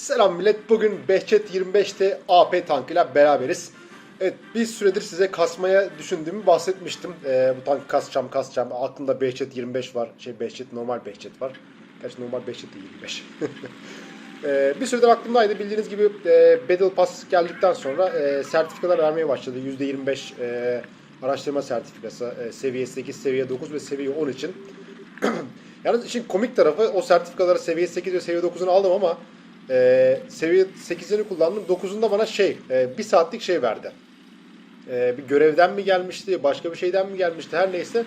Selam millet. Bugün Behçet 25'te AP tankıyla beraberiz. Evet bir süredir size kasmaya düşündüğümü bahsetmiştim. Ee, bu tankı kasacağım kasacağım. Aklımda Behçet 25 var. Şey Behçet normal Behçet var. Gerçi normal Behçet de 25. Ee, bir süredir aklımdaydı. Bildiğiniz gibi e, Battle Pass geldikten sonra e, sertifikalar vermeye başladı. %25 e, araştırma sertifikası. E, seviye 8, seviye 9 ve seviye 10 için. Yalnız işin komik tarafı o sertifikaları seviye 8 ve seviye 9'unu aldım ama e, seviye 8'ini kullandım. 9'unda bana şey e, bir saatlik şey verdi. E, bir görevden mi gelmişti, başka bir şeyden mi gelmişti her neyse.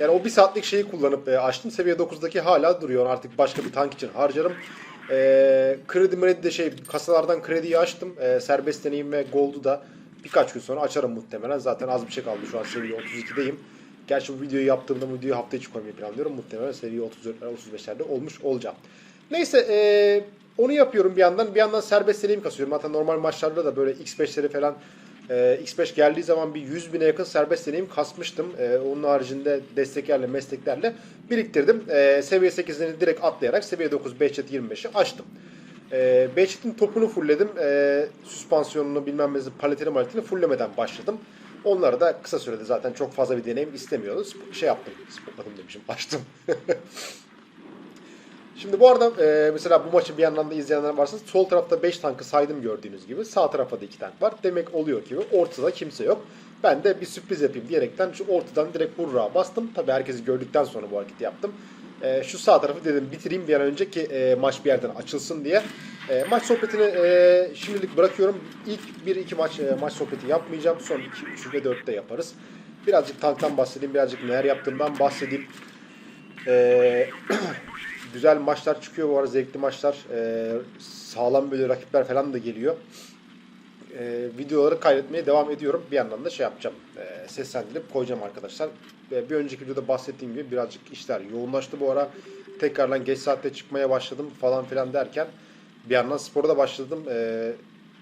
Yani o bir saatlik şeyi kullanıp e, açtım. Seviye 9'daki hala duruyor. Artık başka bir tank için harcarım. E, kredi mredi de şey kasalardan krediyi açtım. E, serbest deneyim ve gold'u da birkaç gün sonra açarım muhtemelen. Zaten az bir şey kaldı. Şu an seviye 32'deyim. Gerçi bu videoyu yaptığımda bu videoyu hafta içi koymayı planlıyorum. Muhtemelen seviye 34'ler 35'lerde olmuş olacağım. Neyse eee, onu yapıyorum bir yandan. Bir yandan serbest deneyim kasıyorum. Hatta normal maçlarda da böyle X5'leri falan eee, X5 geldiği zaman bir 100 bine yakın serbest deneyim kasmıştım. Eee, onun haricinde desteklerle mesleklerle biriktirdim. Eee seviye 8'ini direkt atlayarak seviye 9 Behçet 25'i açtım. Ee, Behçet'in topunu fullledim. Ee, süspansiyonunu bilmem ne paletini maletini fullemeden başladım. Onları da kısa sürede zaten çok fazla bir deneyim istemiyoruz. Şey yaptım. Spotladım demişim. Açtım. Şimdi bu arada e, mesela bu maçı bir yandan da izleyenler varsa sol tarafta 5 tankı saydım gördüğünüz gibi. Sağ tarafta da 2 tank var. Demek oluyor ki ortada kimse yok. Ben de bir sürpriz yapayım diyerekten şu ortadan direkt vurra bastım. Tabi herkesi gördükten sonra bu hareketi yaptım. E, şu sağ tarafı dedim bitireyim bir an önce ki e, maç bir yerden açılsın diye. E, maç sohbetini e, şimdilik bırakıyorum. İlk 1-2 maç e, maç sohbeti yapmayacağım. Son 2, 3 ve 4'te yaparız. Birazcık tanktan bahsedeyim, birazcık neler yaptığımdan bahsedeyim. E, güzel maçlar çıkıyor bu arada zevkli maçlar. E, sağlam böyle rakipler falan da geliyor. E, videoları kaydetmeye devam ediyorum. Bir yandan da şey yapacağım. E, seslendirip koyacağım arkadaşlar. E, bir önceki videoda bahsettiğim gibi birazcık işler yoğunlaştı bu ara. Tekrardan geç saatte çıkmaya başladım falan filan derken bir yandan spora da başladım. E,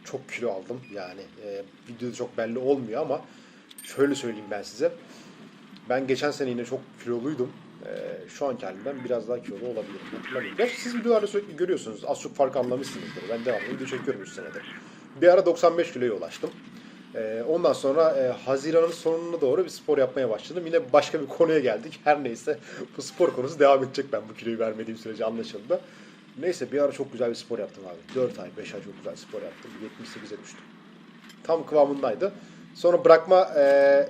çok kilo aldım yani. E, videoda çok belli olmuyor ama şöyle söyleyeyim ben size. Ben geçen sene yine çok kiloluydum. Ee, şu anki halimden biraz daha kilolu olabilirim. Gerçi siz videolarda sürekli görüyorsunuz. Az çok fark anlamışsınızdır. Ben devamlı video çekiyorum 3 senedir. Bir ara 95 kiloya ulaştım. Ee, ondan sonra e, Haziran'ın sonuna doğru bir spor yapmaya başladım. Yine başka bir konuya geldik. Her neyse bu spor konusu devam edecek ben bu kiloyu vermediğim sürece anlaşıldı. Neyse bir ara çok güzel bir spor yaptım abi. 4 ay 5 ay çok güzel spor yaptım. 78'e düştüm. Tam kıvamındaydı. Sonra bırakma e,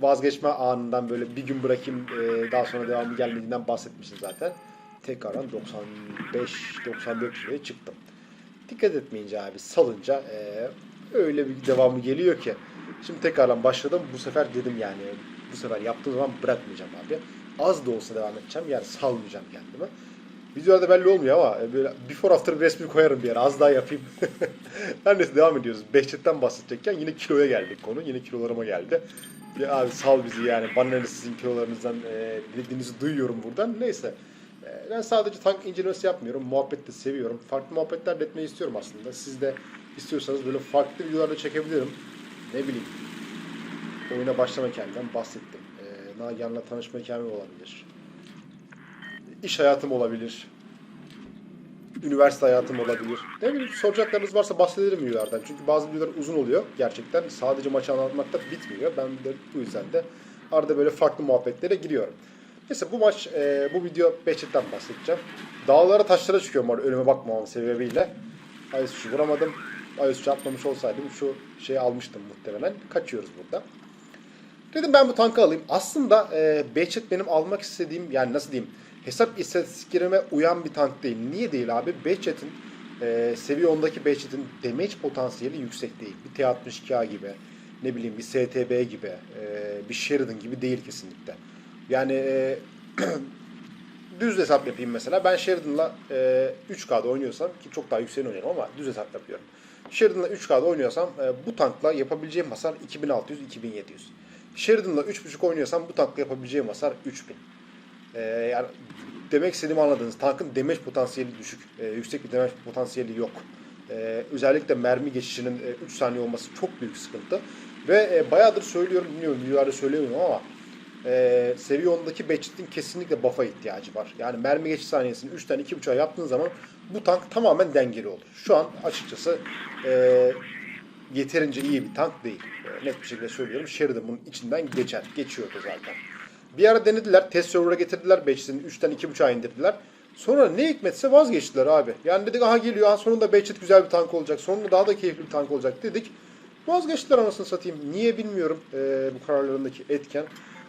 vazgeçme anından böyle bir gün bırakayım e, daha sonra devamı gelmediğinden bahsetmiştim zaten. Tekrardan 95-94 kiloya çıktım. Dikkat etmeyince abi salınca e, öyle bir devamı geliyor ki. Şimdi tekrardan başladım. Bu sefer dedim yani bu sefer yaptığım zaman bırakmayacağım abi. Az da olsa devam edeceğim. Yani salmayacağım kendimi. Videolarda belli olmuyor ama e, böyle before after resmi koyarım bir yere. Az daha yapayım. Her neyse devam ediyoruz. Behçet'ten bahsedecekken yine kiloya geldik konu. Yine kilolarıma geldi. Ya abi sal bizi yani. Bana ne sizin kilolarınızdan e, dediğinizi duyuyorum buradan. Neyse. E, ben sadece tank incelemesi yapmıyorum. Muhabbet de seviyorum. Farklı muhabbetler de etmeyi istiyorum aslında. Siz de istiyorsanız böyle farklı videolarda çekebilirim. Ne bileyim. Oyuna başlama hikayemden bahsettim. E, Nagihan'la tanışma hikayem olabilir. İş hayatım olabilir. Üniversite hayatım olabilir. Ne bileyim soracaklarınız varsa bahsedelim videolardan. Çünkü bazı videolar uzun oluyor gerçekten. Sadece maçı anlatmakta bitmiyor. Ben de bu yüzden de arada böyle farklı muhabbetlere giriyorum. Neyse bu maç, e, bu video Behçet'ten bahsedeceğim. Dağlara taşlara çıkıyorum orada önüme bakmamam sebebiyle. Ayus'u vuramadım. Ayus'u atmamış olsaydım şu şeyi almıştım muhtemelen. Kaçıyoruz burada. Dedim ben bu tankı alayım. Aslında e, Behçet benim almak istediğim yani nasıl diyeyim hesap istatistiklerime uyan bir tank değil. Niye değil abi? Behçet'in e, seviye 10'daki Behçet'in damage potansiyeli yüksek değil. Bir T-62A gibi ne bileyim bir STB gibi e, bir Sheridan gibi değil kesinlikle. Yani e, düz hesap yapayım mesela. Ben Sheridan'la e, 3K'da oynuyorsam ki çok daha yükseğini oynuyorum ama düz hesap yapıyorum. Sheridan'la 3K'da oynuyorsam e, bu tankla yapabileceğim hasar 2600-2700. Sheridan'la 3.5 oynuyorsam bu tankla yapabileceğim hasar 3000. E, yani demek istediğimi anladınız. Tankın damage potansiyeli düşük. E, yüksek bir damage potansiyeli yok. E, özellikle mermi geçişinin e, 3 saniye olması çok büyük sıkıntı. Ve e, bayağıdır söylüyorum, bilmiyorum videolarda söylemiyorum ama e, seviye 10'daki Batchet'in kesinlikle buff'a ihtiyacı var. Yani mermi geçiş saniyesini 3'ten 2.5'a yaptığın zaman bu tank tamamen dengeli olur. Şu an açıkçası e, yeterince iyi bir tank değil. E, net bir şekilde söylüyorum. Sheridan bunun içinden geçer. Geçiyordu zaten. Bir ara denediler. Test server'a getirdiler. Batchet'in 3'ten 2.5'a indirdiler. Sonra ne hikmetse vazgeçtiler abi. Yani dedik aha geliyor. Aha sonunda Batchet güzel bir tank olacak. Sonunda daha da keyifli bir tank olacak dedik. Vazgeçtiler anasını satayım. Niye bilmiyorum e, bu kararlarındaki etken.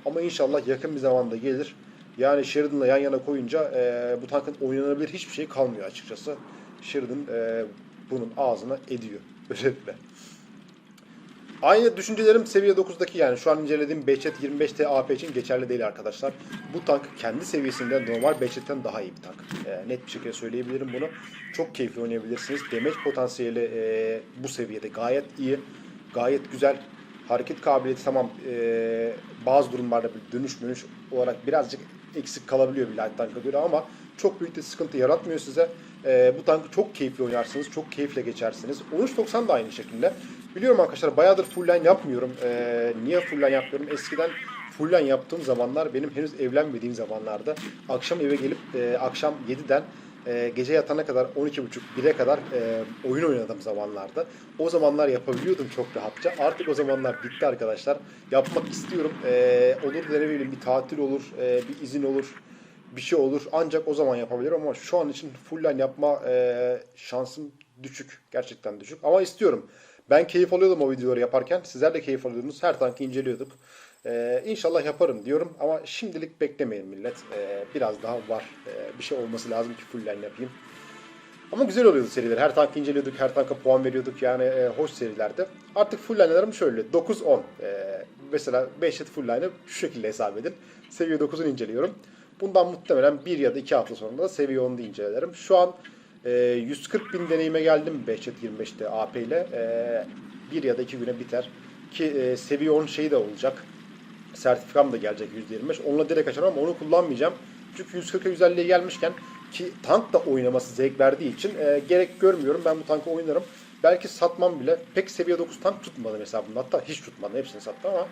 Ama inşallah yakın bir zamanda gelir. Yani Sheridan'la yan yana koyunca e, bu tankın oynanabilir hiçbir şey kalmıyor açıkçası. Sheridan e, bunun ağzına ediyor. Özetle. Aynı düşüncelerim seviye 9'daki yani şu an incelediğim Behçet 25T AP için geçerli değil arkadaşlar. Bu tank kendi seviyesinde normal Behçet'ten daha iyi bir tank. E, net bir şekilde söyleyebilirim bunu. Çok keyifli oynayabilirsiniz. Damage potansiyeli e, bu seviyede gayet iyi. Gayet güzel. Hareket kabiliyeti tamam e, bazı durumlarda bir dönüş dönüş olarak birazcık eksik kalabiliyor bir light tank'a göre ama çok büyük de sıkıntı yaratmıyor size. E, bu tankı çok keyifli oynarsınız. Çok keyifle geçersiniz. 13.90 da aynı şekilde. Biliyorum arkadaşlar bayağıdır full line yapmıyorum. E, niye full line yapmıyorum? Eskiden full line yaptığım zamanlar benim henüz evlenmediğim zamanlarda akşam eve gelip e, akşam 7'den e, gece yatana kadar 12.30-1'e kadar e, oyun oynadığım zamanlarda. O zamanlar yapabiliyordum çok rahatça. Artık o zamanlar bitti arkadaşlar. Yapmak istiyorum. E, olur ne bileyim bir tatil olur, e, bir izin olur, bir şey olur. Ancak o zaman yapabilirim ama şu an için full line yapma e, şansım düşük. Gerçekten düşük. Ama istiyorum. Ben keyif alıyordum o videoları yaparken. Sizler de keyif alıyordunuz. Her tankı inceliyorduk. Ee, inşallah yaparım diyorum ama şimdilik beklemeyin millet. Ee, biraz daha var. Ee, bir şey olması lazım ki full line yapayım. Ama güzel oluyordu seriler. Her tankı inceliyorduk, her tanka puan veriyorduk. Yani e, hoş serilerde. Artık full line'larım şöyle. 9-10. Ee, mesela 5 full line'ı şu şekilde hesap edin. Seviye 9'unu inceliyorum. Bundan muhtemelen 1 ya da 2 hafta sonra da seviye 10'u incelerim. Şu an e, 140 bin deneyime geldim Behçet 25'te AP ile. E, 1 ya da 2 güne biter. Ki e, seviye 10 şeyi de olacak sertifikam da gelecek %25. Onunla direkt açarım ama onu kullanmayacağım. Çünkü 140'a 150'ye gelmişken ki tank da oynaması zevk verdiği için e, gerek görmüyorum. Ben bu tankı oynarım. Belki satmam bile. Pek seviye 9 tank tutmadım hesabımda. Hatta hiç tutmadım. Hepsini sattım ama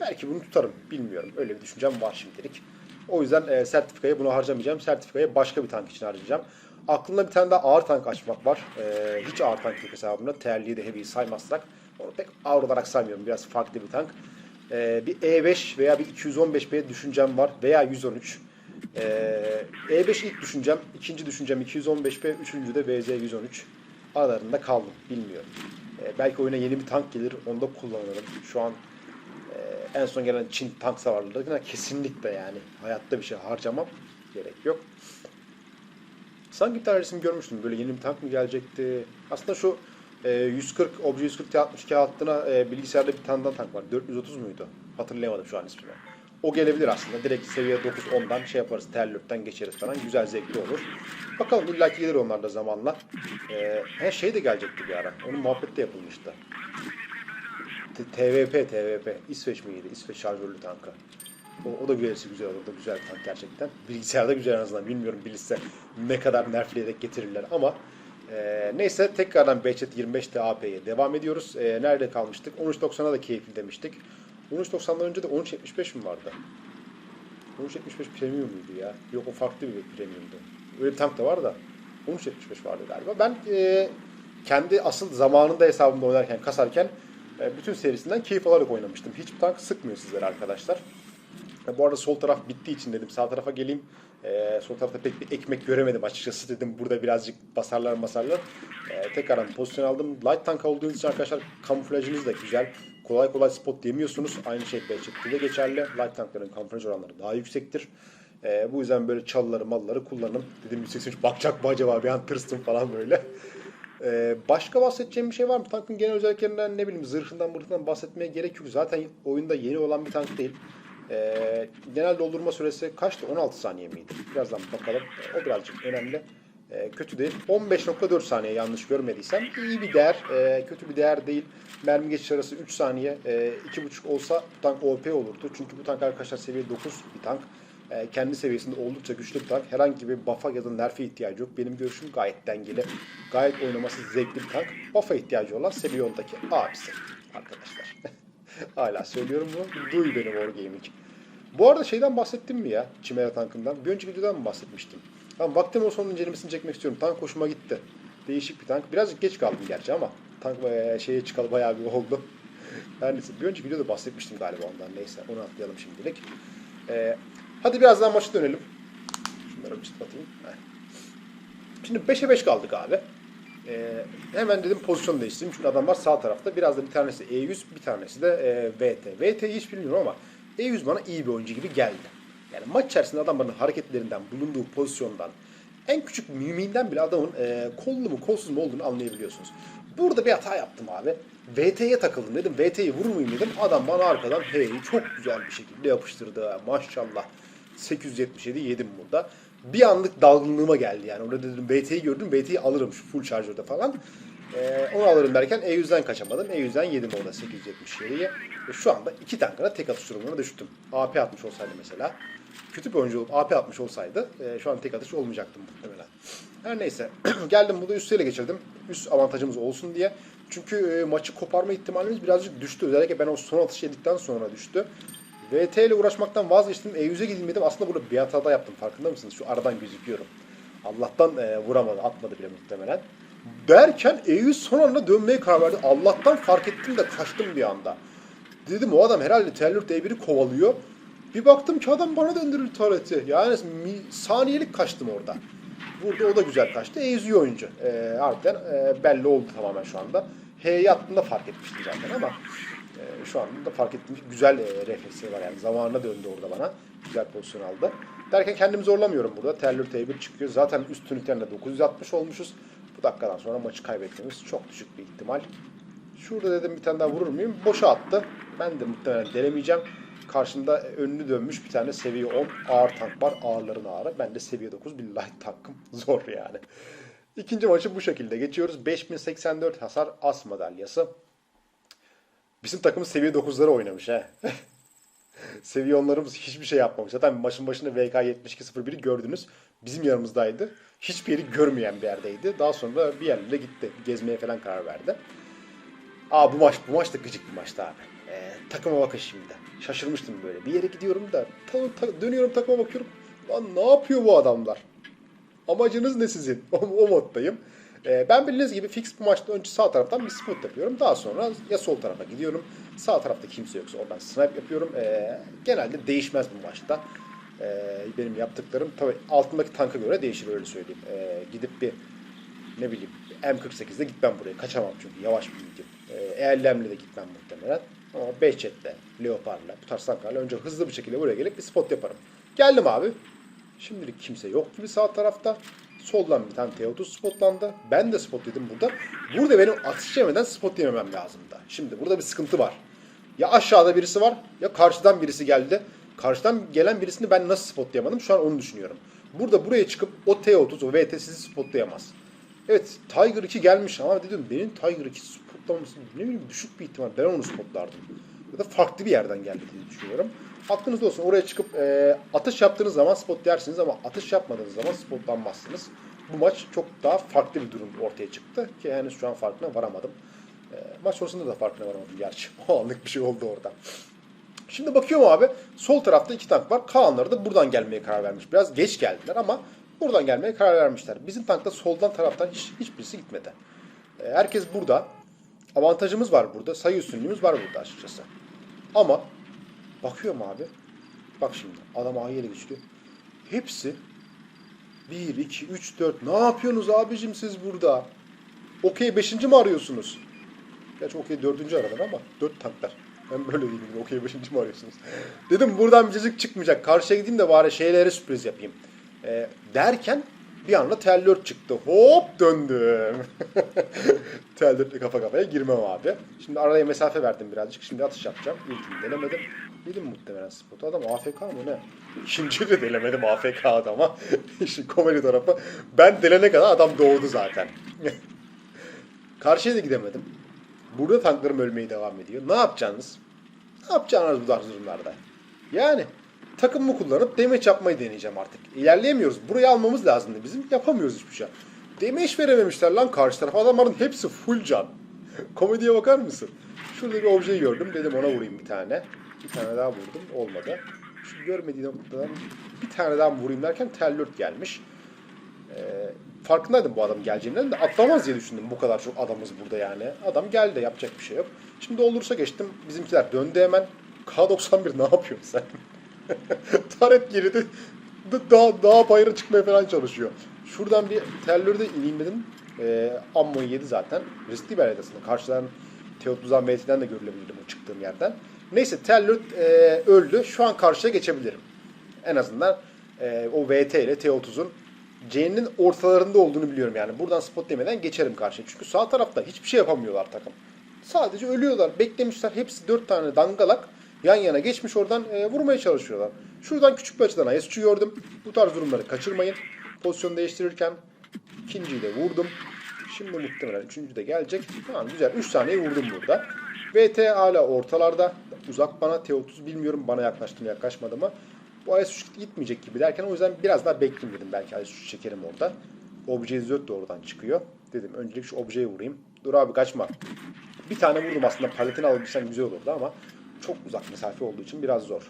belki bunu tutarım. Bilmiyorum. Öyle bir düşüncem var şimdilik. O yüzden e, sertifikayı buna harcamayacağım. Sertifikayı başka bir tank için harcayacağım. Aklımda bir tane daha ağır tank açmak var. E, hiç ağır tank yok hesabımda. Terliği de heavy'yi saymazsak. Onu pek ağır olarak saymıyorum. Biraz farklı bir tank. Ee, bir E5 veya bir 215B düşüncem var veya 113. Ee, E5 ilk düşüncem, ikinci düşüncem 215B, üçüncü de BZ113. Aralarında kaldım, bilmiyorum. Ee, belki oyuna yeni bir tank gelir, onu da kullanırım. Şu an e, en son gelen Çin tank savarlarına kesinlikle yani hayatta bir şey harcamam. Gerek yok. Sanki bir tane resim görmüştüm. Böyle yeni bir tank mı gelecekti? Aslında şu e, 140, Obje 140 T62 hattına e, bilgisayarda bir tane tank var. 430 muydu? Hatırlayamadım şu an ismini. O gelebilir aslında. Direkt seviye 9-10'dan şey yaparız. Terlörtten geçeriz falan. Güzel zevkli olur. Bakalım illaki gelir onlar da zamanla. E, her şey de gelecekti bir ara. Onun muhabbeti de yapılmıştı. TVP, TVP. İsveç miydi? İsveç şarjörlü tankı. O, o da güzelsi güzel olur. O da güzel tank gerçekten. Bilgisayarda güzel en azından. Bilmiyorum bilirse ne kadar nerfleyerek getirirler ama e, neyse tekrardan Behçet 25'te AP'ye devam ediyoruz. E, nerede kalmıştık? 13.90'a da keyifli demiştik. 13.90'dan önce de 13.75 mi vardı? 13.75 premium muydu ya? Yok o farklı bir premiumdu. Öyle bir tank da var da 13.75 vardı galiba. Ben e, kendi asıl zamanında hesabımda oynarken, kasarken bütün serisinden keyif alarak oynamıştım. Hiçbir tank sıkmıyor sizlere arkadaşlar. E, Bu arada sol taraf bittiği için dedim sağ tarafa geleyim. E, sol tarafta pek bir ekmek göremedim açıkçası dedim. Burada birazcık basarlar basarlar. E, tekrardan pozisyon aldım. Light tank olduğunuz için arkadaşlar kamuflajınız da güzel. Kolay kolay spot diyemiyorsunuz. Aynı şey Behçet'te de geçerli. Light tankların kamuflaj oranları daha yüksektir. E, bu yüzden böyle çalıları malları kullanın. Dedim 183 bakacak mı acaba bir an tırstım falan böyle. Ee, başka bahsedeceğim bir şey var mı? Tankın genel özelliklerinden ne bileyim zırhından mırhından bahsetmeye gerek yok. Zaten oyunda yeni olan bir tank değil. Ee, genel doldurma süresi kaçtı? 16 saniye miydi? Birazdan bakalım. O birazcık önemli. Ee, kötü değil. 15.4 saniye yanlış görmediysem. iyi bir değer. Ee, kötü bir değer değil. Mermi geçiş arası 3 saniye. Ee, 2.5 olsa tank OP olurdu. Çünkü bu tank arkadaşlar seviye 9 bir tank. Ee, kendi seviyesinde oldukça güçlü bir tank. Herhangi bir buff'a ya da nerf'e ihtiyacı yok. Benim görüşüm gayet dengeli. Gayet oynaması zevkli bir tank. Buff'a ihtiyacı olan seviye 10'daki abisi arkadaşlar. Hala söylüyorum bunu. Duy beni Wargaming. Bu arada şeyden bahsettim mi ya? Chimera tankından. Bir önceki videodan mı bahsetmiştim? Tamam vaktim olsa onun incelemesini çekmek istiyorum. Tank hoşuma gitti. Değişik bir tank. Birazcık geç kaldım gerçi ama tank bayağı şeye çıkalı bayağı bir oldu. Her neyse bir önceki videoda bahsetmiştim galiba ondan. Neyse onu atlayalım şimdilik. Ee, hadi birazdan maça dönelim. Şunları bir çıtlatayım. Şimdi 5'e 5 kaldık abi. Ee, hemen dedim pozisyon değiştireyim. Çünkü adamlar sağ tarafta. Biraz da bir tanesi E100, bir tanesi de e, VT. VT'yi hiç bilmiyorum ama E100 bana iyi bir oyuncu gibi geldi. Yani maç içerisinde adamların hareketlerinden, bulunduğu pozisyondan, en küçük mimiğinden bile adamın e, kollu mu kolsuz mu olduğunu anlayabiliyorsunuz. Burada bir hata yaptım abi. VT'ye takıldım dedim. VT'yi vurmayayım dedim. Adam bana arkadan H'yi çok güzel bir şekilde yapıştırdı. Maşallah. 877 yedim burada. Bir anlık dalgınlığıma geldi yani. Orada dedim VT'yi gördüm. VT'yi alırım şu full şarjörde falan. Ee, onu alırım derken E100'den kaçamadım. E100'den yedim orada 877'yi. Ve şu anda iki tankına tek atış durumuna düştüm. AP atmış olsaydı mesela. Kötü bir oyuncu olup AP atmış olsaydı e, şu an tek atış olmayacaktım muhtemelen. Her neyse. Geldim burada üstüyle geçirdim. Üst avantajımız olsun diye. Çünkü e, maçı koparma ihtimalimiz birazcık düştü. Özellikle ben o son atış yedikten sonra düştü. VT ile uğraşmaktan vazgeçtim. E100'e gideyim. Aslında burada bir hata da yaptım. Farkında mısınız? Şu aradan gözüküyorum. Allah'tan e, vuramadı, atmadı bile muhtemelen. Derken E100 son anda dönmeye karar verdi. Allah'tan fark ettim de kaçtım bir anda. Dedim o adam herhalde Terlurt E1'i kovalıyor. Bir baktım ki adam bana döndürür turret'i. Yani saniyelik kaçtım orada. Burada o da güzel kaçtı. E100 iyi oyuncu. E, harbiden e, belli oldu tamamen şu anda. H'ye attığında fark etmiştim zaten ama e, şu anda da fark ettim. Güzel e, var yani. Zamanına döndü orada bana. Güzel pozisyon aldı. Derken kendimi zorlamıyorum burada. Terlurt E1 çıkıyor. Zaten üst tünükten de 960 olmuşuz. Bu dakikadan sonra maçı kaybetmemiz çok düşük bir ihtimal. Şurada dedim bir tane daha vurur muyum? Boşa attı. Ben de muhtemelen denemeyeceğim. Karşımda önünü dönmüş bir tane seviye 10 ağır tank var. Ağırların ağırı. Ben de seviye 9 bir light tankım. Zor yani. İkinci maçı bu şekilde geçiyoruz. 5084 hasar as madalyası. Bizim takımız seviye 9'lara oynamış he. seviye 10'larımız hiçbir şey yapmamış. Zaten maçın başında VK 7201'i gördünüz. Bizim yanımızdaydı. Hiçbir yeri görmeyen bir yerdeydi. Daha sonra bir yerlere gitti. Gezmeye falan karar verdi. Aa bu maç bu maç da gıcık bir maçtı abi. Ee, takıma bakın şimdi. Şaşırmıştım böyle. Bir yere gidiyorum da ta- ta- dönüyorum takıma bakıyorum. Lan ne yapıyor bu adamlar? Amacınız ne sizin? O, o moddayım. Ee, ben bildiğiniz gibi fix bu maçta önce sağ taraftan bir spot yapıyorum. Daha sonra ya sol tarafa gidiyorum. Sağ tarafta kimse yoksa oradan snipe yapıyorum. Ee, genelde değişmez bu maçta. Ee, benim yaptıklarım tabii altındaki tanka göre değişir öyle söyleyeyim. Gidip bir ne bileyim M48'de gitmem buraya. Kaçamam çünkü yavaş bir medium. Ee, Eğerlemle de gitmem muhtemelen. Ama Behçet'le, Leopard'la, bu tarz tanklarla önce hızlı bir şekilde buraya gelip bir spot yaparım. Geldim abi. Şimdilik kimse yok gibi sağ tarafta. Soldan bir tane T30 spotlandı. Ben de spot yedim burada. Burada benim atış yemeden spot yememem lazımdı. Şimdi burada bir sıkıntı var. Ya aşağıda birisi var ya karşıdan birisi geldi. Karşıdan gelen birisini ben nasıl spotlayamadım şu an onu düşünüyorum. Burada buraya çıkıp o T30 o VT sizi spotlayamaz. Evet Tiger 2 gelmiş ama dedim benim Tiger 2 spotlaması ne bileyim düşük bir ihtimal ben onu spotlardım. Ya da farklı bir yerden geldi diye düşünüyorum. Aklınızda olsun oraya çıkıp e, atış yaptığınız zaman spotlayarsınız ama atış yapmadığınız zaman spotlanmazsınız. Bu maç çok daha farklı bir durum ortaya çıktı ki henüz şu an farkına varamadım. E, maç sonrasında da farkına varamadım gerçi. O anlık bir şey oldu orada. Şimdi bakıyorum abi sol tarafta iki tank var. Kaanları da buradan gelmeye karar vermiş. Biraz geç geldiler ama buradan gelmeye karar vermişler. Bizim tankta soldan taraftan hiç, hiçbirisi gitmedi. E, herkes burada. Avantajımız var burada. Sayı üstünlüğümüz var burada açıkçası. Ama bakıyorum abi. Bak şimdi adam A'ya geçti. Hepsi 1, 2, 3, 4. Ne yapıyorsunuz abicim siz burada? Okey 5. mi arıyorsunuz? Gerçi okey 4. aradan ama 4 tanklar. Ben böyle değilim. Okey 5. mi arıyorsunuz? Dedim buradan bir cacık çıkmayacak. Karşıya gideyim de bari şeylere sürpriz yapayım. Ee, derken bir anda Tellör çıktı. Hop döndüm. Tellörle kafa kafaya girmem abi. Şimdi araya mesafe verdim birazcık. Şimdi atış yapacağım. İlkini denemedim. Dedim muhtemelen spot. Adam AFK mı ne? İkinciyi de denemedim AFK adama. İşin komedi tarafı. Ben delene kadar adam doğdu zaten. Karşıya da gidemedim. Burada tanklarım ölmeye devam ediyor. Ne yapacaksınız? Ne yapacaksınız bu tarz durumlarda? Yani takımımı kullanıp damage yapmayı deneyeceğim artık. İlerleyemiyoruz. Burayı almamız lazımdı bizim. Yapamıyoruz hiçbir şey. Damage verememişler lan karşı tarafa. Adamların hepsi full can. Komediye bakar mısın? Şurada bir objeyi gördüm. Dedim ona vurayım bir tane. Bir tane daha vurdum. Olmadı. Şu görmediği noktadan bir tane daha vurayım derken Tellurt gelmiş. Ee, farkındaydım bu adam geleceğinden de atlamaz diye düşündüm bu kadar çok adamız burada yani. Adam geldi yapacak bir şey yok. Şimdi olursa geçtim. Bizimkiler döndü hemen. K91 ne yapıyorsun sen? Taret girdi. Da- Dağ, dağ bayıra çıkmaya falan çalışıyor. Şuradan bir terörde ineyim dedim. Ee, ammoyu yedi zaten. Riskli bir yer aslında. Karşıdan Teotuzan Meyti'den de görülebilirdim o çıktığım yerden. Neyse Terlurt e, öldü. Şu an karşıya geçebilirim. En azından e, o VT ile T30'un C'nin ortalarında olduğunu biliyorum yani. Buradan spot demeden geçerim karşıya. Çünkü sağ tarafta hiçbir şey yapamıyorlar takım. Sadece ölüyorlar. Beklemişler. Hepsi dört tane dangalak yan yana geçmiş oradan e, vurmaya çalışıyorlar. Şuradan küçük bir açıdan IS-3'ü gördüm. Bu tarz durumları kaçırmayın. Pozisyon değiştirirken ikinciyi de vurdum. Şimdi muhtemelen üçüncü de gelecek. Tamam güzel. 3 saniye vurdum burada. VT hala ortalarda. Uzak bana. T30 bilmiyorum bana yaklaştı mı yaklaşmadı mı. Bu IS-3 gitmeyecek gibi derken o yüzden biraz daha bekleyeyim dedim. Belki IS-3 çekerim orada. Obje 4 de oradan çıkıyor. Dedim öncelik şu objeyi vurayım. Dur abi kaçma. Bir tane vurdum aslında paletini alabilsem güzel olurdu ama çok uzak mesafe olduğu için biraz zor.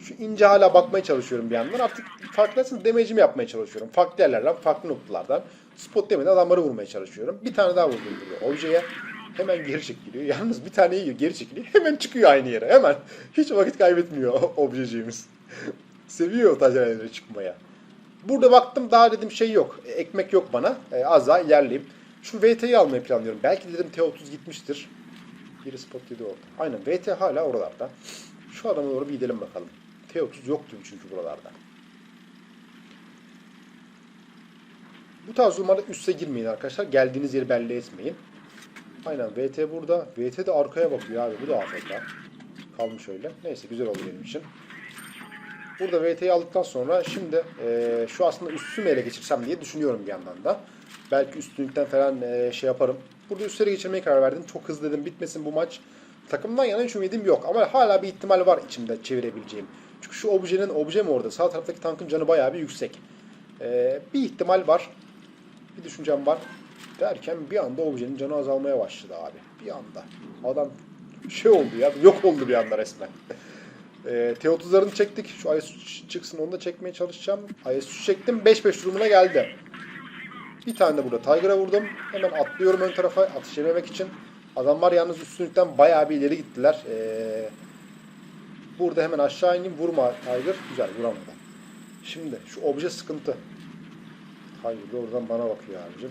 Şu ince hala bakmaya çalışıyorum bir yandan. Artık farkındaysanız damage'imi yapmaya çalışıyorum. Farklı yerlerden, farklı noktalardan. Spot demeden adamları vurmaya çalışıyorum. Bir tane daha vurdum burada objeye. Hemen geri çekiliyor. Yalnız bir tane yiyor, geri çekiliyor. Hemen çıkıyor aynı yere. Hemen. Hiç vakit kaybetmiyor objeciğimiz. Seviyor o tazelelere çıkmaya. Burada baktım daha dedim şey yok. e, Ekmek yok bana. E, az daha ilerleyeyim. Şu VT'yi almayı planlıyorum. Belki dedim T30 gitmiştir. Biri spot yedi orada. Aynen VT hala oralarda. Şu adama doğru bir gidelim bakalım. T30 yok gibi çünkü buralarda. Bu tarz durumlarda üste girmeyin arkadaşlar. Geldiğiniz yeri belli etmeyin. Aynen VT burada. VT de arkaya bakıyor abi. Bu da AFK. Kalmış öyle. Neyse güzel oldu benim için. Burada VT'yi aldıktan sonra şimdi eee, şu aslında üstümü ele geçirsem diye düşünüyorum bir yandan da. Belki üstünlükten falan eee, şey yaparım. Burada üstleri geçirmeye karar verdim. Çok hızlı dedim bitmesin bu maç. Takımdan yana hiç ümidim yok ama hala bir ihtimal var içimde çevirebileceğim. Çünkü şu objenin obje mi orada? Sağ taraftaki tankın canı bayağı bir yüksek. Eee, bir ihtimal var. Bir düşüncem var. Derken bir anda objenin canı azalmaya başladı abi. Bir anda. Adam şey oldu ya. Yok oldu bir anda resmen. E, T30'larını çektik. Şu IS-3 çıksın onu da çekmeye çalışacağım. IS-3 çektim. 5-5 durumuna geldi. Bir tane de burada Tiger'a vurdum. Hemen atlıyorum ön tarafa atış yememek için. Adamlar yalnız üstünlükten bayağı bir ileri gittiler. Ee, burada hemen aşağı ineyim. Vurma Tiger. Güzel vuramadı. Şimdi şu obje sıkıntı. Tiger de oradan bana bakıyor abicim.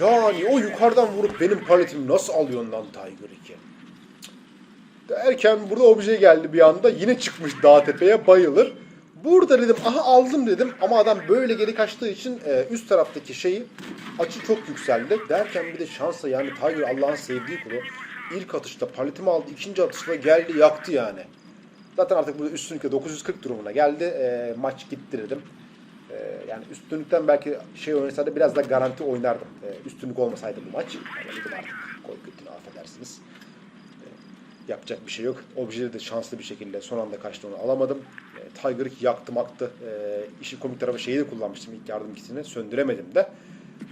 Yani o yukarıdan vurup benim paletimi nasıl alıyorsun lan Tiger 2? Derken burada obje geldi bir anda. Yine çıkmış dağ tepeye bayılır. Burada dedim aha aldım dedim ama adam böyle geri kaçtığı için e, üst taraftaki şeyi açı çok yükseldi. Derken bir de şansa yani Tiger Allah'ın sevdiği kulu. İlk atışta paletimi aldı. ikinci atışta geldi yaktı yani. Zaten artık burada üstünlükle 940 durumuna geldi. E, maç gitti dedim. E, yani üstünlükten belki şey oynasaydı biraz da garanti oynardım. E, üstünlük olmasaydı bu maç. Yani dedim artık koy götünü affedersiniz. Yapacak bir şey yok. Objeleri de şanslı bir şekilde son anda kaçtı onu alamadım. E, Tiger 2 yaktım aktı. E, işin komik tarafı şeyi de kullanmıştım ilk yardım kitini. Söndüremedim de.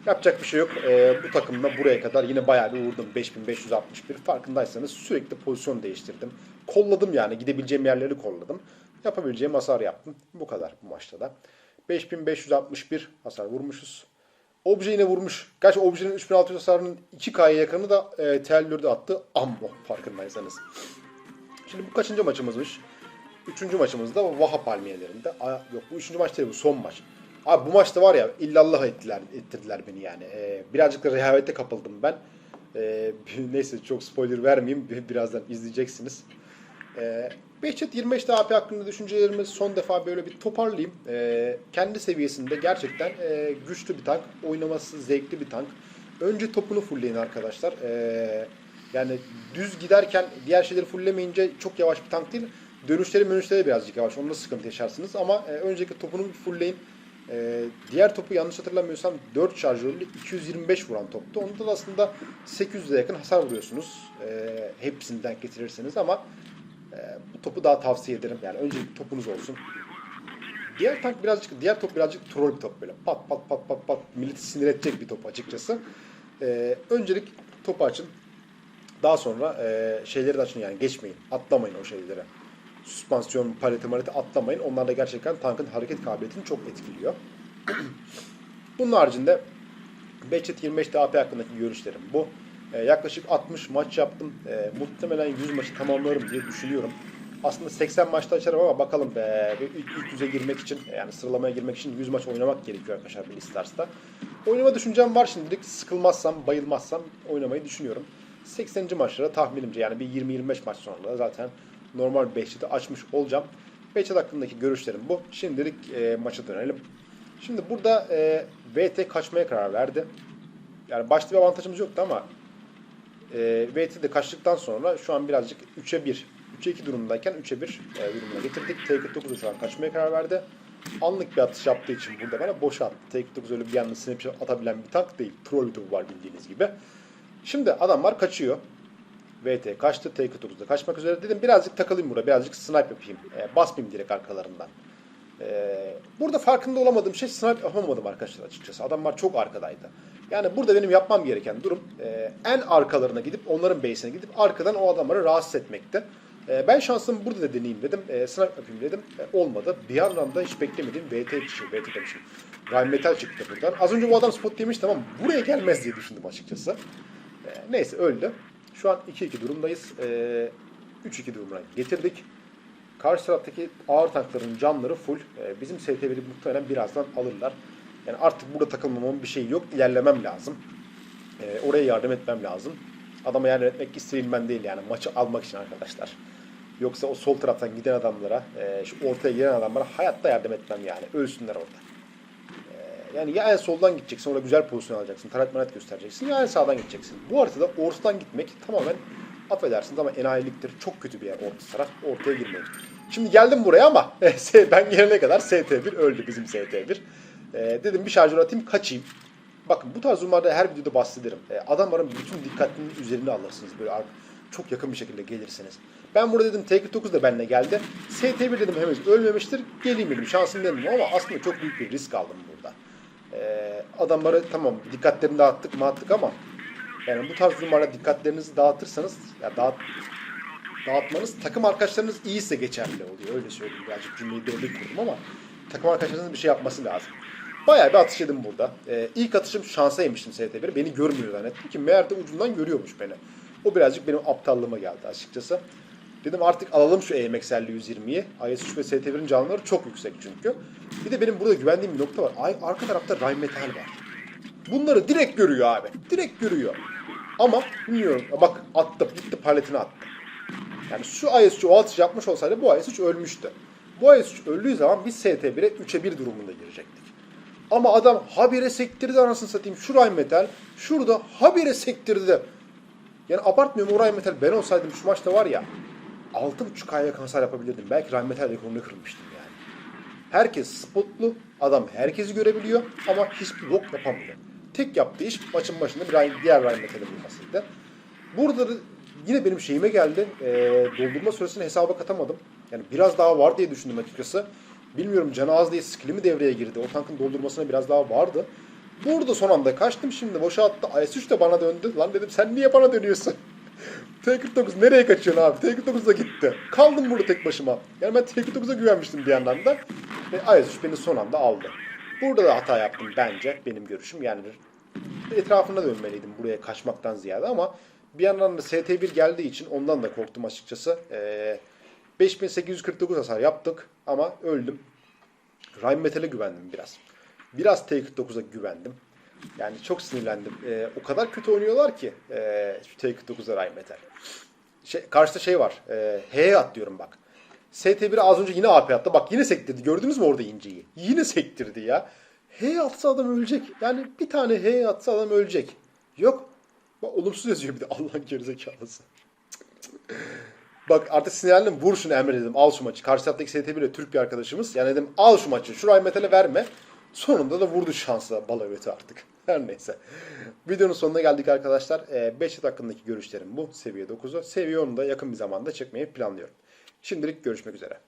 Yapacak bir şey yok. E, bu takımda buraya kadar yine bayağı bir vurdum. 5561 farkındaysanız sürekli pozisyon değiştirdim. Kolladım yani. Gidebileceğim yerleri kolladım. Yapabileceğim hasar yaptım. Bu kadar bu maçta da. 5561 hasar vurmuşuz. Obje yine vurmuş. Gerçi Obje'nin 3600 hasarının 2K'ya yakını da e, Tellur'da attı. Ammo farkındaysanız. Şimdi bu kaçıncı maçımızmış? Üçüncü maçımızda Vaha Palmiyelerinde. Aa, yok bu üçüncü maç değil bu son maç. Abi bu maçta var ya illallah ettiler, ettirdiler beni yani. Ee, birazcık da rehavete kapıldım ben. Ee, neyse çok spoiler vermeyeyim. Birazdan izleyeceksiniz. Ee, Behçet 25 AP hakkında düşüncelerimi son defa böyle bir toparlayayım. Ee, kendi seviyesinde gerçekten e, güçlü bir tank. Oynaması zevkli bir tank. Önce topunu fullleyin arkadaşlar. Ee, yani düz giderken diğer şeyleri fulllemeyince çok yavaş bir tank değil. Dönüşleri dönüşleri birazcık yavaş. Onda sıkıntı yaşarsınız. Ama e, önceki topunu fullleyin. Ee, diğer topu yanlış hatırlamıyorsam 4 şarjörlü 225 vuran toptu. Onda da aslında 800'e yakın hasar vuruyorsunuz. Hepsini denk getirirseniz ama e, bu topu daha tavsiye ederim. Yani öncelikle topunuz olsun. Diğer tank birazcık, diğer top birazcık troll bir top böyle. Pat pat pat pat pat milleti sinir edecek bir top açıkçası. Ee, öncelik topu açın. Daha sonra e, şeyleri de açın yani geçmeyin. Atlamayın o şeyleri. Süspansiyon, paleti maleti atlamayın. Onlar da gerçekten tankın hareket kabiliyetini çok etkiliyor. Bunun haricinde 25 DAP hakkındaki görüşlerim bu. E, yaklaşık 60 maç yaptım. E, muhtemelen 100 maçı tamamlarım diye düşünüyorum. Aslında 80 maçta açarım ama bakalım. Bir ilk, ilk yüze girmek için yani sıralamaya girmek için 100 maç oynamak gerekiyor arkadaşlar bir Stars'ta. Oynama düşüncem var şimdilik. Sıkılmazsam, bayılmazsam oynamayı düşünüyorum. 80. maçlara tahminimce yani bir 20-25 maç sonra zaten normal Behçet'i açmış olacağım. Behçet hakkındaki görüşlerim bu. Şimdilik e, maça dönelim. Şimdi burada e, VT kaçmaya karar verdi. Yani başta bir avantajımız yoktu ama e, de kaçtıktan sonra şu an birazcık 3'e 1, 3'e 2 durumundayken 3'e 1 e, durumuna getirdik. T49 şu an kaçmaya karar verdi. Anlık bir atış yaptığı için burada bana boşa attı. T49 öyle bir anda snapshot atabilen bir tank değil. Troll topu var bildiğiniz gibi. Şimdi adamlar kaçıyor. VT kaçtı. T49'da kaçmak üzere. Dedim birazcık takılayım burada. Birazcık snipe yapayım. E, basmayayım direkt arkalarından. Ee, burada farkında olamadığım şey snipe yapamadım arkadaşlar açıkçası. Adamlar çok arkadaydı. Yani burada benim yapmam gereken durum e, en arkalarına gidip onların base'ine gidip arkadan o adamları rahatsız etmekti. E, ben şansımı burada da deneyeyim dedim. E, snipe yapayım dedim. E, olmadı. Bir yandan da hiç beklemediğim VT çıktı. VT demişim. Ryan Metal çıktı buradan. Az önce bu adam spot demiştim ama buraya gelmez diye düşündüm açıkçası. E, neyse öldü. Şu an 2-2 durumdayız. E, 3-2 durumuna getirdik. Karşı taraftaki ağır tankların canları full. Ee, bizim ST1'i muhtemelen birazdan alırlar. Yani artık burada takılmamın bir şeyi yok. İlerlemem lazım. Ee, oraya yardım etmem lazım. Adama yardım etmek isteğim ben değil yani. Maçı almak için arkadaşlar. Yoksa o sol taraftan giden adamlara, e, şu ortaya gelen adamlara hayatta yardım etmem yani. Ölsünler orada. Ee, yani ya en soldan gideceksin, orada güzel pozisyon alacaksın, tarat manet göstereceksin ya en sağdan gideceksin. Bu haritada ortadan gitmek tamamen affedersiniz ama enayiliktir. Çok kötü bir yer orta taraf. Ortaya girmeyin. Şimdi geldim buraya ama ben gelene kadar ST1 öldü bizim ST1. Ee, dedim bir şarjör atayım kaçayım. Bakın bu tarz durumlarda her videoda bahsederim. Ee, adamların bütün dikkatini üzerine alırsınız. Böyle çok yakın bir şekilde gelirsiniz. Ben burada dedim T49 da benimle geldi. ST1 dedim henüz ölmemiştir. Geleyim dedim şansım dedim ama aslında çok büyük bir risk aldım burada. Ee, adamları tamam dikkatlerini dağıttık mı attık ama yani bu tarz durumlarda dikkatlerinizi dağıtırsanız ya dağıt, dağıtmanız takım arkadaşlarınız iyiyse geçerli oluyor. Öyle söyleyeyim. Birazcık cümleyi devlet kurdum ama takım arkadaşlarınızın bir şey yapması lazım. Bayağı bir atış yedim burada. Ee, ilk atışım şansa yemiştim ST1. Beni görmüyor zannettim ki meğer de ucundan görüyormuş beni. O birazcık benim aptallığıma geldi açıkçası. Dedim artık alalım şu EMXL'li 120'yi. IS-3 ve ST1'in canlıları çok yüksek çünkü. Bir de benim burada güvendiğim bir nokta var. Ay, arka tarafta Rheinmetall var. Bunları direkt görüyor abi. Direkt görüyor. Ama bilmiyorum. Bak attı. Gitti paletini attı. Yani şu IS-3 o atış yapmış olsaydı bu IS-3 ölmüştü. Bu IS-3 öldüğü zaman biz ST1'e 3'e 1 durumunda girecektik. Ama adam habire sektirdi anasını satayım. Şu Rheinmetall şurada habire sektirdi. Yani abartmıyorum o Rheinmetall ben olsaydım şu maçta var ya 6.5 aya kanser yapabilirdim. Belki Rheinmetall rekorunu kırmıştım yani. Herkes spotlu, adam herkesi görebiliyor ama hiçbir bok yapamıyor. Tek yaptığı iş maçın başında bir diğer Ryan Metal'i bulmasıydı. Burada da yine benim şeyime geldi. E, doldurma süresini hesaba katamadım. Yani biraz daha var diye düşündüm açıkçası. Bilmiyorum canı az diye skill'i mi devreye girdi. O tankın doldurmasına biraz daha vardı. Burada son anda kaçtım şimdi boşa attı. IS-3 de bana döndü. Lan dedim sen niye bana dönüyorsun? T49 nereye kaçıyorsun abi? T49 da gitti. Kaldım burada tek başıma. Yani ben T49'a güvenmiştim bir yandan da. Ve IS-3 beni son anda aldı. Burada da hata yaptım bence. Benim görüşüm. Yani etrafına dönmeliydim buraya kaçmaktan ziyade ama bir yandan da ST1 geldiği için ondan da korktum açıkçası. Ee, 5849 hasar yaptık ama öldüm. Rheinmetall'e güvendim biraz. Biraz T49'a güvendim. Yani çok sinirlendim. Ee, o kadar kötü oynuyorlar ki ee, şu T49'a Rheinmetall. Şey, karşıda şey var. E, H'ye at diyorum bak. ST1 az önce yine AP attı. Bak yine sektirdi. Gördünüz mü orada inceyi? Yine sektirdi ya. H atsa adam ölecek. Yani bir tane H atsa adam ölecek. Yok. Olumsuz yazıyor bir de Allah'ın gerizekalısı. Bak artık sinirlendim. Vur şunu Emre dedim. Al şu maçı. Karşı taraftaki ST1 ile Türk bir arkadaşımız. Yani dedim al şu maçı. Şurayı metale verme. Sonunda da vurdu şansa balaveti artık. Her neyse. Videonun sonuna geldik arkadaşlar. 5 yıl hakkındaki görüşlerim bu. Seviye 9'u. Seviye 10'u da yakın bir zamanda çekmeyi planlıyorum. Şimdilik görüşmek üzere.